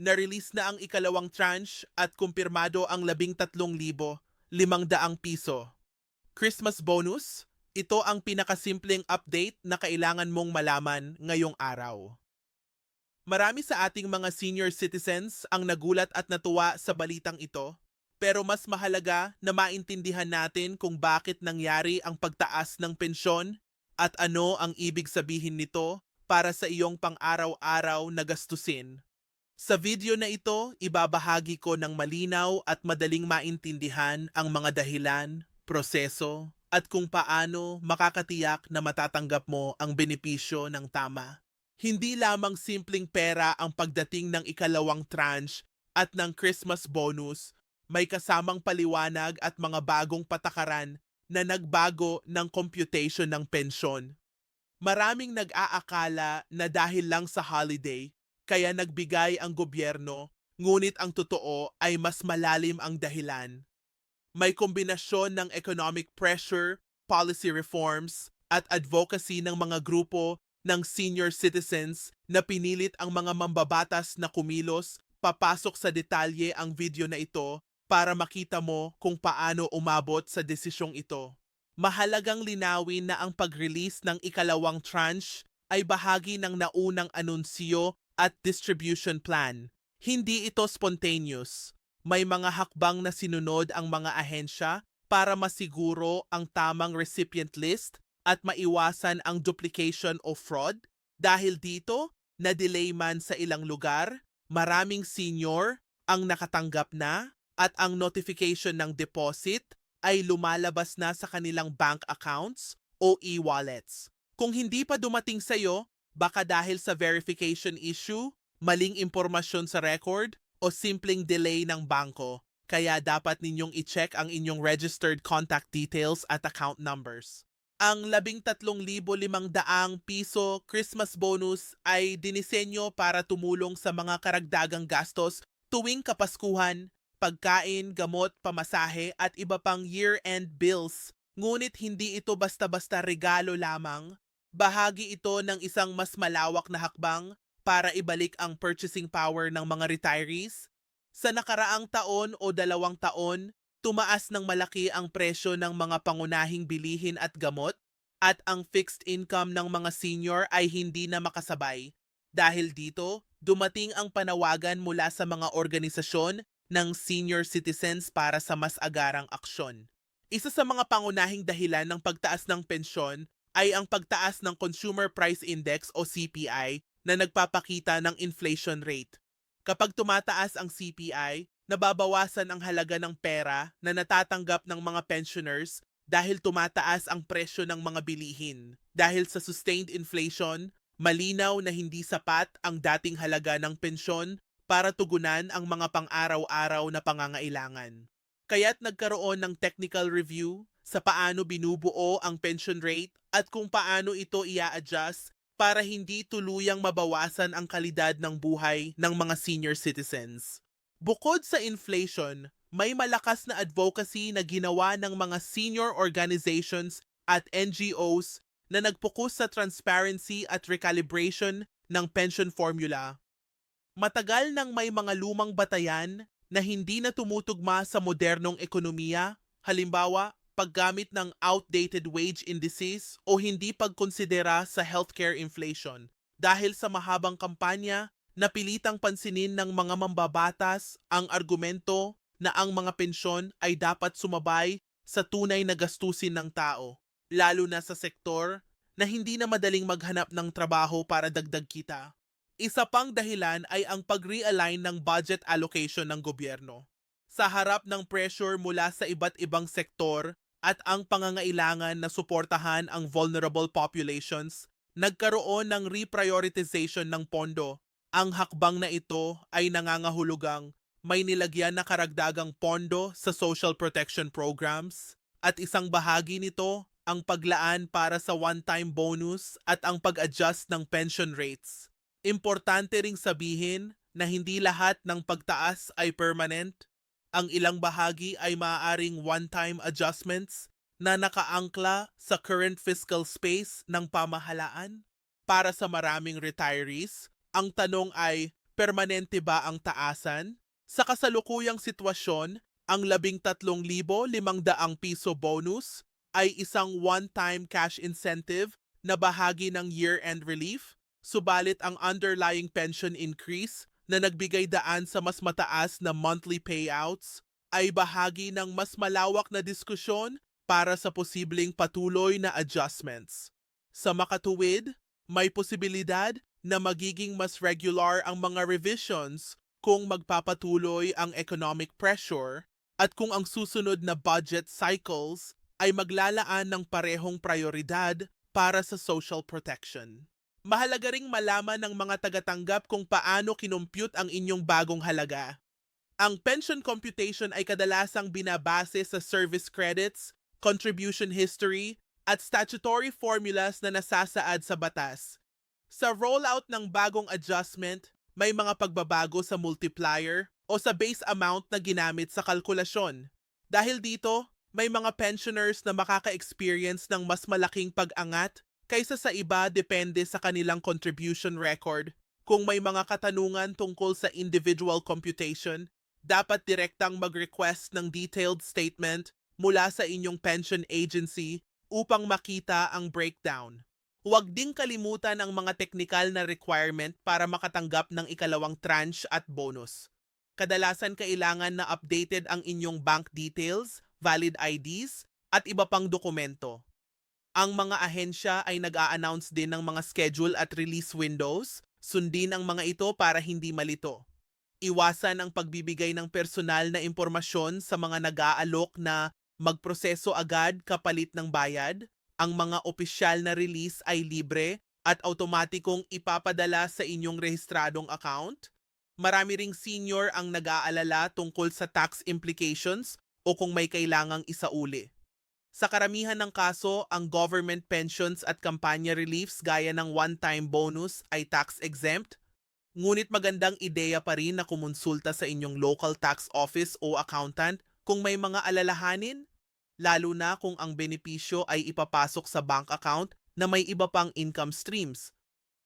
na-release na ang ikalawang tranche at kumpirmado ang 13,500 piso. Christmas bonus, ito ang pinakasimpleng update na kailangan mong malaman ngayong araw. Marami sa ating mga senior citizens ang nagulat at natuwa sa balitang ito, pero mas mahalaga na maintindihan natin kung bakit nangyari ang pagtaas ng pensyon at ano ang ibig sabihin nito para sa iyong pang-araw-araw na gastusin. Sa video na ito, ibabahagi ko ng malinaw at madaling maintindihan ang mga dahilan, proseso, at kung paano makakatiyak na matatanggap mo ang benepisyo ng tama. Hindi lamang simpleng pera ang pagdating ng ikalawang tranche at ng Christmas bonus, may kasamang paliwanag at mga bagong patakaran na nagbago ng computation ng pensyon. Maraming nag-aakala na dahil lang sa holiday, kaya nagbigay ang gobyerno, ngunit ang totoo ay mas malalim ang dahilan. May kombinasyon ng economic pressure, policy reforms, at advocacy ng mga grupo ng senior citizens na pinilit ang mga mambabatas na kumilos, papasok sa detalye ang video na ito para makita mo kung paano umabot sa desisyong ito. Mahalagang linawin na ang pag-release ng ikalawang tranche ay bahagi ng naunang anunsyo at distribution plan. Hindi ito spontaneous. May mga hakbang na sinunod ang mga ahensya para masiguro ang tamang recipient list at maiwasan ang duplication o fraud. Dahil dito, na-delay man sa ilang lugar, maraming senior ang nakatanggap na at ang notification ng deposit ay lumalabas na sa kanilang bank accounts o e-wallets. Kung hindi pa dumating sa iyo, baka dahil sa verification issue, maling impormasyon sa record, o simpleng delay ng bangko, kaya dapat ninyong i-check ang inyong registered contact details at account numbers. Ang 13,500 piso Christmas bonus ay dinisenyo para tumulong sa mga karagdagang gastos tuwing Kapaskuhan, pagkain, gamot, pamasahe at iba pang year-end bills. Ngunit hindi ito basta-basta regalo lamang. Bahagi ito ng isang mas malawak na hakbang para ibalik ang purchasing power ng mga retirees. Sa nakaraang taon o dalawang taon, tumaas ng malaki ang presyo ng mga pangunahing bilihin at gamot at ang fixed income ng mga senior ay hindi na makasabay. Dahil dito, dumating ang panawagan mula sa mga organisasyon ng senior citizens para sa mas agarang aksyon. Isa sa mga pangunahing dahilan ng pagtaas ng pensyon ay ang pagtaas ng Consumer Price Index o CPI na nagpapakita ng inflation rate. Kapag tumataas ang CPI, nababawasan ang halaga ng pera na natatanggap ng mga pensioners dahil tumataas ang presyo ng mga bilihin. Dahil sa sustained inflation, malinaw na hindi sapat ang dating halaga ng pensyon para tugunan ang mga pang-araw-araw na pangangailangan. Kaya't nagkaroon ng technical review sa paano binubuo ang pension rate at kung paano ito ia-adjust para hindi tuluyang mabawasan ang kalidad ng buhay ng mga senior citizens. Bukod sa inflation, may malakas na advocacy na ginawa ng mga senior organizations at NGOs na nagpokus sa transparency at recalibration ng pension formula. Matagal nang may mga lumang batayan na hindi na tumutugma sa modernong ekonomiya, halimbawa paggamit ng outdated wage indices o hindi pagkonsidera sa healthcare inflation. Dahil sa mahabang kampanya, napilitang pansinin ng mga mambabatas ang argumento na ang mga pensyon ay dapat sumabay sa tunay na gastusin ng tao, lalo na sa sektor na hindi na madaling maghanap ng trabaho para dagdag kita. Isa pang dahilan ay ang pag-realign ng budget allocation ng gobyerno. Sa harap ng pressure mula sa iba't ibang sektor at ang pangangailangan na suportahan ang vulnerable populations, nagkaroon ng reprioritization ng pondo. Ang hakbang na ito ay nangangahulugang may nilagyan na karagdagang pondo sa social protection programs at isang bahagi nito ang paglaan para sa one-time bonus at ang pag-adjust ng pension rates. Importante ring sabihin na hindi lahat ng pagtaas ay permanent. Ang ilang bahagi ay maaaring one-time adjustments na nakaangkla sa current fiscal space ng pamahalaan. Para sa maraming retirees, ang tanong ay, Permanente ba ang taasan? Sa kasalukuyang sitwasyon, ang 13,500 piso bonus ay isang one-time cash incentive na bahagi ng year-end relief, subalit ang underlying pension increase na nagbigay daan sa mas mataas na monthly payouts ay bahagi ng mas malawak na diskusyon para sa posibleng patuloy na adjustments. Sa makatuwid, may posibilidad na magiging mas regular ang mga revisions kung magpapatuloy ang economic pressure at kung ang susunod na budget cycles ay maglalaan ng parehong prioridad para sa social protection. Mahalaga ring malaman ng mga tagatanggap kung paano kinompute ang inyong bagong halaga. Ang pension computation ay kadalasang binabase sa service credits, contribution history, at statutory formulas na nasasaad sa batas. Sa rollout ng bagong adjustment, may mga pagbabago sa multiplier o sa base amount na ginamit sa kalkulasyon. Dahil dito, may mga pensioners na makaka-experience ng mas malaking pag-angat kaysa sa iba depende sa kanilang contribution record. Kung may mga katanungan tungkol sa individual computation, dapat direktang mag-request ng detailed statement mula sa inyong pension agency upang makita ang breakdown. Huwag ding kalimutan ang mga teknikal na requirement para makatanggap ng ikalawang tranche at bonus. Kadalasan kailangan na updated ang inyong bank details, valid IDs, at iba pang dokumento. Ang mga ahensya ay nag-a-announce din ng mga schedule at release windows, sundin ang mga ito para hindi malito. Iwasan ang pagbibigay ng personal na impormasyon sa mga nag-aalok na magproseso agad kapalit ng bayad. Ang mga opisyal na release ay libre at automatikong ipapadala sa inyong rehistradong account. Marami ring senior ang nag-aalala tungkol sa tax implications o kung may kailangang isauli. Sa karamihan ng kaso, ang government pensions at kampanya reliefs gaya ng one-time bonus ay tax-exempt Ngunit magandang ideya pa rin na kumonsulta sa inyong local tax office o accountant kung may mga alalahanin, lalo na kung ang benepisyo ay ipapasok sa bank account na may iba pang income streams.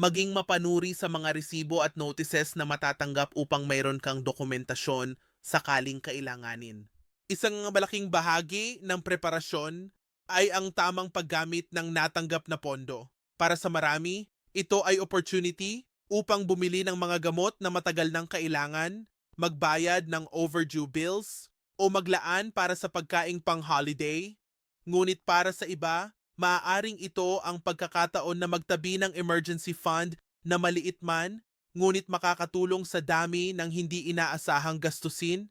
Maging mapanuri sa mga resibo at notices na matatanggap upang mayroon kang dokumentasyon sakaling kailanganin. Isang malaking bahagi ng preparasyon ay ang tamang paggamit ng natanggap na pondo. Para sa marami, ito ay opportunity upang bumili ng mga gamot na matagal nang kailangan, magbayad ng overdue bills, o maglaan para sa pagkaing pang-holiday. Ngunit para sa iba, maaaring ito ang pagkakataon na magtabi ng emergency fund na maliit man, ngunit makakatulong sa dami ng hindi inaasahang gastusin.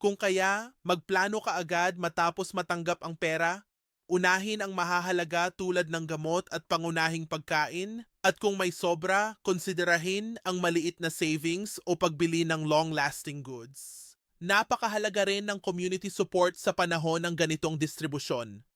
Kung kaya, magplano ka agad matapos matanggap ang pera Unahin ang mahahalaga tulad ng gamot at pangunahing pagkain at kung may sobra, konsiderahin ang maliit na savings o pagbili ng long-lasting goods. Napakahalaga rin ng community support sa panahon ng ganitong distribusyon.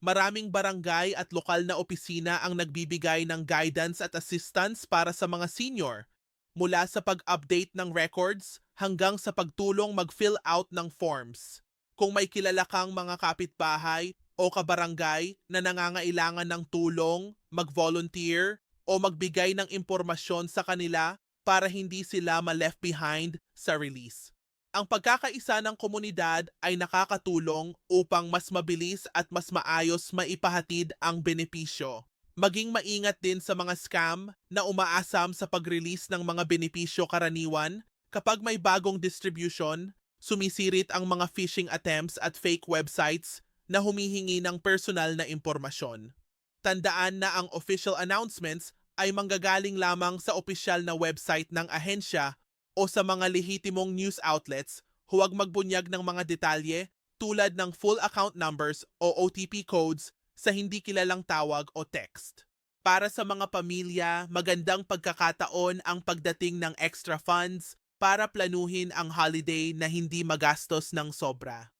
Maraming barangay at lokal na opisina ang nagbibigay ng guidance at assistance para sa mga senior, mula sa pag-update ng records hanggang sa pagtulong mag-fill out ng forms. Kung may kilala kang mga kapitbahay o kabarangay na nangangailangan ng tulong, mag-volunteer o magbigay ng impormasyon sa kanila para hindi sila ma-left behind sa release. Ang pagkakaisa ng komunidad ay nakakatulong upang mas mabilis at mas maayos maipahatid ang benepisyo. Maging maingat din sa mga scam na umaasam sa pag-release ng mga benepisyo karaniwan kapag may bagong distribution, sumisirit ang mga phishing attempts at fake websites na humihingi ng personal na impormasyon. Tandaan na ang official announcements ay manggagaling lamang sa opisyal na website ng ahensya o sa mga lehitimong news outlets, huwag magbunyag ng mga detalye tulad ng full account numbers o OTP codes sa hindi kilalang tawag o text. Para sa mga pamilya, magandang pagkakataon ang pagdating ng extra funds para planuhin ang holiday na hindi magastos ng sobra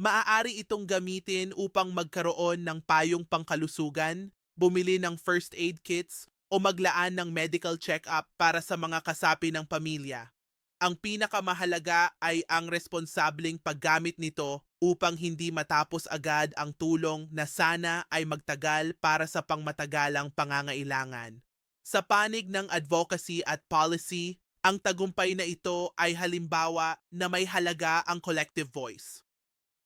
maaari itong gamitin upang magkaroon ng payong pangkalusugan, bumili ng first aid kits, o maglaan ng medical check-up para sa mga kasapi ng pamilya. Ang pinakamahalaga ay ang responsableng paggamit nito upang hindi matapos agad ang tulong na sana ay magtagal para sa pangmatagalang pangangailangan. Sa panig ng advocacy at policy, Ang tagumpay na ito ay halimbawa na may halaga ang collective voice.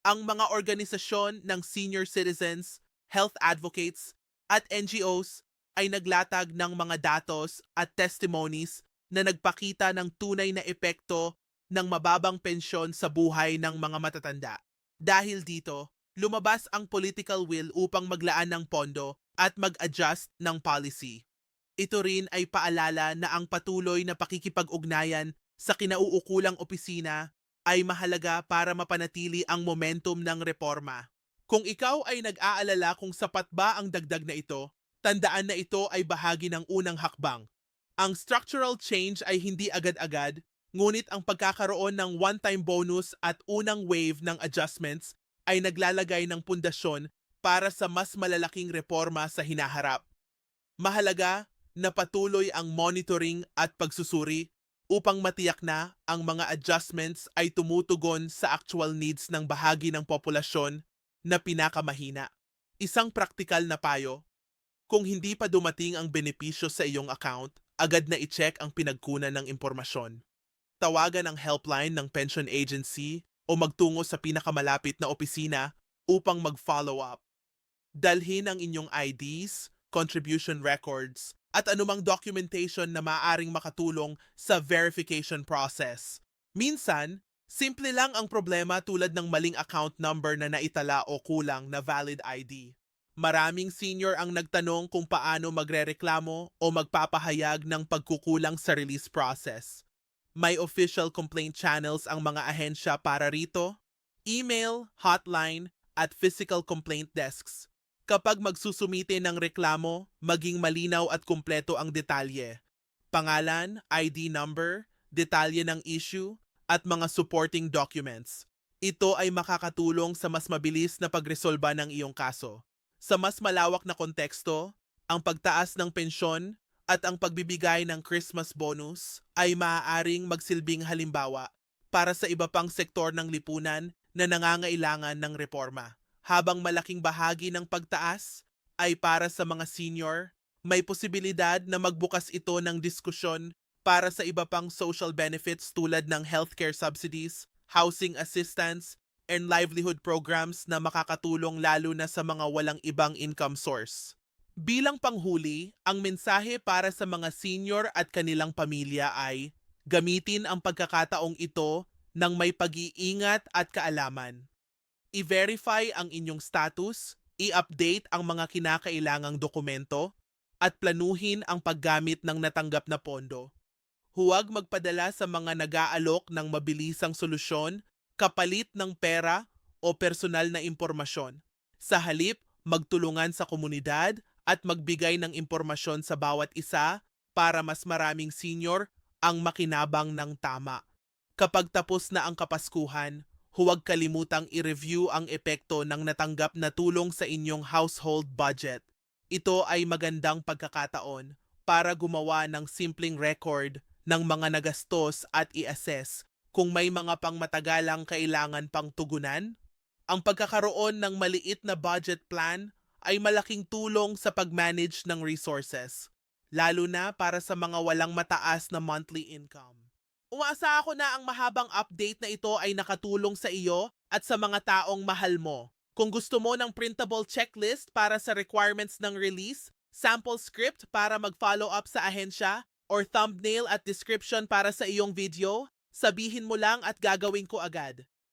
Ang mga organisasyon ng senior citizens, health advocates, at NGOs ay naglatag ng mga datos at testimonies na nagpakita ng tunay na epekto ng mababang pensyon sa buhay ng mga matatanda. Dahil dito, lumabas ang political will upang maglaan ng pondo at mag-adjust ng policy. Ito rin ay paalala na ang patuloy na pakikipag-ugnayan sa kinauukulang opisina ay mahalaga para mapanatili ang momentum ng reforma. Kung ikaw ay nag-aalala kung sapat ba ang dagdag na ito, tandaan na ito ay bahagi ng unang hakbang. Ang structural change ay hindi agad-agad, ngunit ang pagkakaroon ng one-time bonus at unang wave ng adjustments ay naglalagay ng pundasyon para sa mas malalaking reforma sa hinaharap. Mahalaga na patuloy ang monitoring at pagsusuri upang matiyak na ang mga adjustments ay tumutugon sa actual needs ng bahagi ng populasyon na pinakamahina. Isang praktikal na payo, kung hindi pa dumating ang benepisyo sa iyong account, agad na i-check ang pinagkunan ng impormasyon. Tawagan ang helpline ng pension agency o magtungo sa pinakamalapit na opisina upang mag-follow up. Dalhin ang inyong IDs, contribution records, at anumang documentation na maaring makatulong sa verification process. Minsan, simple lang ang problema tulad ng maling account number na naitala o kulang na valid ID. Maraming senior ang nagtanong kung paano magrereklamo o magpapahayag ng pagkukulang sa release process. May official complaint channels ang mga ahensya para rito, email, hotline, at physical complaint desks. Kapag magsusumite ng reklamo, maging malinaw at kumpleto ang detalye. Pangalan, ID number, detalye ng issue, at mga supporting documents. Ito ay makakatulong sa mas mabilis na pagresolba ng iyong kaso. Sa mas malawak na konteksto, ang pagtaas ng pensyon at ang pagbibigay ng Christmas bonus ay maaaring magsilbing halimbawa para sa iba pang sektor ng lipunan na nangangailangan ng reforma habang malaking bahagi ng pagtaas ay para sa mga senior, may posibilidad na magbukas ito ng diskusyon para sa iba pang social benefits tulad ng healthcare subsidies, housing assistance, and livelihood programs na makakatulong lalo na sa mga walang ibang income source. Bilang panghuli, ang mensahe para sa mga senior at kanilang pamilya ay gamitin ang pagkakataong ito ng may pag-iingat at kaalaman i-verify ang inyong status, i-update ang mga kinakailangang dokumento, at planuhin ang paggamit ng natanggap na pondo. Huwag magpadala sa mga nag-aalok ng mabilisang solusyon, kapalit ng pera o personal na impormasyon. Sa halip, magtulungan sa komunidad at magbigay ng impormasyon sa bawat isa para mas maraming senior ang makinabang ng tama. Kapag tapos na ang kapaskuhan, huwag kalimutang i-review ang epekto ng natanggap na tulong sa inyong household budget. Ito ay magandang pagkakataon para gumawa ng simpleng record ng mga nagastos at i-assess kung may mga pangmatagalang kailangan pang tugunan. Ang pagkakaroon ng maliit na budget plan ay malaking tulong sa pag-manage ng resources, lalo na para sa mga walang mataas na monthly income. Umaasa ako na ang mahabang update na ito ay nakatulong sa iyo at sa mga taong mahal mo. Kung gusto mo ng printable checklist para sa requirements ng release, sample script para mag-follow up sa ahensya, or thumbnail at description para sa iyong video, sabihin mo lang at gagawin ko agad.